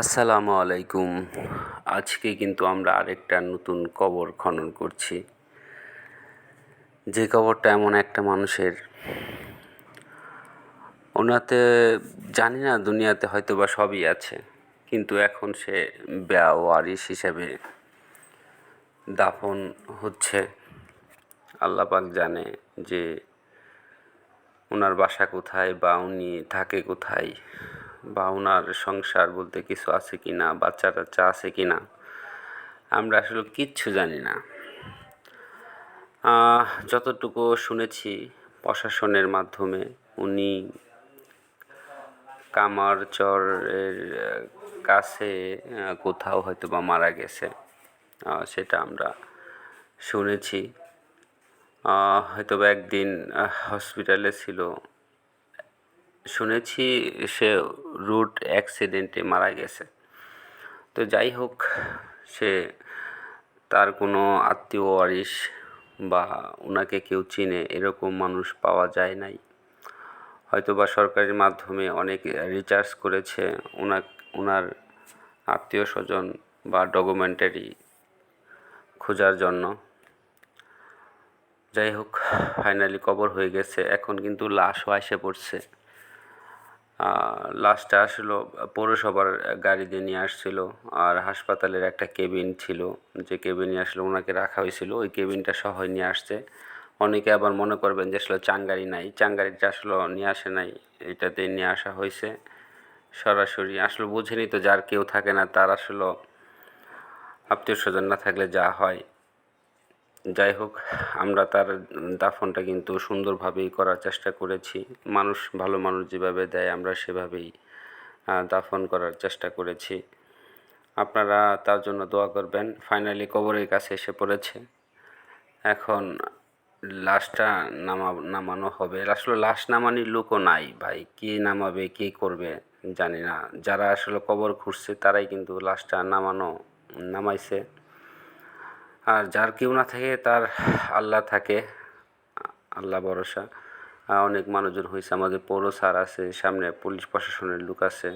আসসালামু আলাইকুম। আজকে কিন্তু আমরা আরেকটা নতুন কবর খনন করছি। যে কবরটা এমন একটা মানুষের, ওনাতে জানি না দুনিয়াতে হয়তো বা সবই আছে, কিন্তু এখন সে বেওয়ারিশ হিসেবে দাফন হচ্ছে। আল্লাহ পাক জানে যে ওনার বাসা কোথায় বা উনি থাকে কোথায়। বা ওনার সংসার বলতে কিছু আছে কি না বাচ্চা টাচ্চা আছে কি না আমরা আসলে কিচ্ছু জানি না। যতটুকু শুনেছি প্রশাসনের মাধ্যমে উনি কামারচরের আহ, কাছে কোথাও হয়তো বা মারা গেছে সেটা আমরা শুনেছি। হয়তো বা একদিন হসপিটালে ছিল শুনেছি সে রুট অ্যাক্সিডেন্টে মারা গেছে। তো যাই হোক, সে তার কোনো আত্মীয় ওয়ারিশ বা ওনাকে কেউ চিনে এরকম মানুষ পাওয়া যায় নাই। হয়তো বা সরকারের মাধ্যমে অনেক রিচার্জ করেছে ওনা ওনার আত্মীয় স্বজন বা ডকুমেন্টারি খোঁজার জন্য। যাই হোক, ফাইনালি কবর হয়ে গেছে, এখন কিন্তু লাশও এসে পড়ছে। লাশটা আসলো, পৌরসভার গাড়ি দিয়ে নিয়ে আসছিল, আর হাসপাতালের একটা কেবিন ছিল, যে কেবিনে আসলে ওনাকে রাখা হয়েছিল, ওই কেবিনটা সহ নিয়ে আসছে। অনেকে আবার মনে করবেন যে আসলে চাঙ্গারি নাই, চাঙ্গারিটা আসলে নিয়ে আসে নাই, এটাতে নিয়ে আসা হয়েছে। সরাসরি আসলে বুঝেনি তো যার কেউ থাকে না, তার আসলে আত্মীয় স্বজন না থাকলে যা হয়। যাই হোক, আমরা তার দাফনটা কিন্তু সুন্দরভাবেই করার চেষ্টা করেছি। মানুষ ভালো মানুষ যেভাবে দেয়, আমরা সেভাবেই দাফন করার চেষ্টা করেছি। আপনারা তার জন্য দোয়া করবেন। ফাইনালি কবরের কাছে এসে পড়েছে। এখন লাশটা নামা, নামানো হবে। আসলে লাশ নামানির লোকও নাই ভাই। কে নামাবে, কে করবে জানি না। যারা আসলে কবর খুঁজছে, তারাই কিন্তু লাশটা নামানো, নামাইছে। আর যার কেউ না থাকে, তার আল্লাহ থাকে, আল্লাহ ভরসা। অনেক মানুষজন হয়েছে, আমাদের পৌর স্যার আছে, সামনে পুলিশ প্রশাসনের লোক আছে।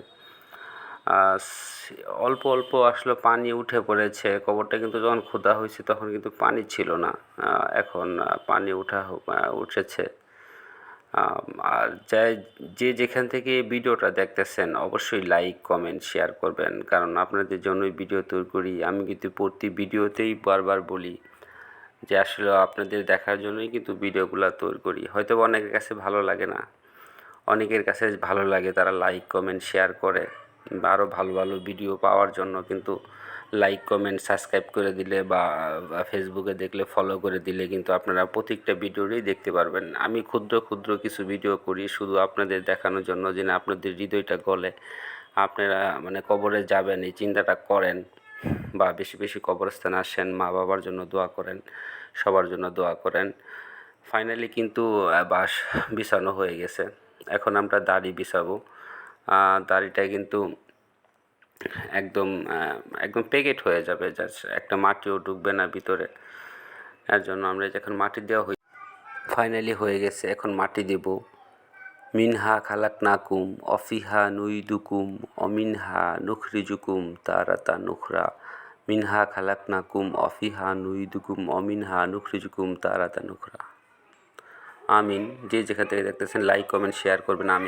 অল্প অল্প আসলে, পানি উঠে পড়েছে। কবরটা কিন্তু যখন খোদা হয়েছে, তখন কিন্তু পানি ছিল না। এখন পানি উঠা উঠেছে। আর যাই, যে যেখান থেকে ভিডিওটা দেখতেছেন, অবশ্যই লাইক কমেন্ট শেয়ার করবেন। কারণ আপনাদের জন্যই ভিডিও তৈরি করি। আমি কিন্তু প্রতি ভিডিওতেই বারবার বলি যে, আসলে আপনাদের দেখার জন্যই কিন্তু ভিডিওগুলো তৈরি করি। হয়তো অনেকের কাছে ভালো লাগে না। অনেকের কাছে ভালো লাগে তারা লাইক কমেন্ট শেয়ার করে। আরও ভালো ভালো ভিডিও পাওয়ার জন্য কিন্তু লাইক কমেন্ট সাবস্ক্রাইব করে দিলে বা ফেসবুকে দেখলে ফলো করে দিলে কিন্তু আপনারা প্রত্যেকটা ভিডিওরই দেখতে পারবেন। আমি ক্ষুদ্র ক্ষুদ্র কিছু ভিডিও করি, শুধু আপনাদের দেখানোর জন্য যে না আপনাদের হৃদয়টা গলে। আপনারা মানে কবরে যাবেন, এই চিন্তাটা করেন বা বেশি বেশি কবরস্থানে আসেন মা বাবার জন্য দোয়া করেন, সবার জন্য দোয়া করেন। ফাইনালি কিন্তু বাঁশ বিছানো হয়ে গেছে। এখন আমরা দাড়ি বিছাবো। দাড়িটা কিন্তু একদম একদম প্যাকেট হয়ে যাবে জাস্ট একটা মাটিও ঢুকবে না ভিতরে। এর জন্য আমরা যখন মাটি দেওয়া হই ফাইনালি হয়ে গেছে, এখন মাটি দেব। মিনহা খালাক নাকুম অফিহা নুইদুকুম অমিনহা নুখরি নুখরিজুকুম তারাতা নুখরা। মিনহা খালাক নাকুম অফিহা নুইদুকুম অমিনহা নুখরি নুখরিজুকুম তারাতা নুখরা। আমিন, যে যেখান থেকে দেখতেছেন লাইক কমেন্ট শেয়ার করবেন, আমি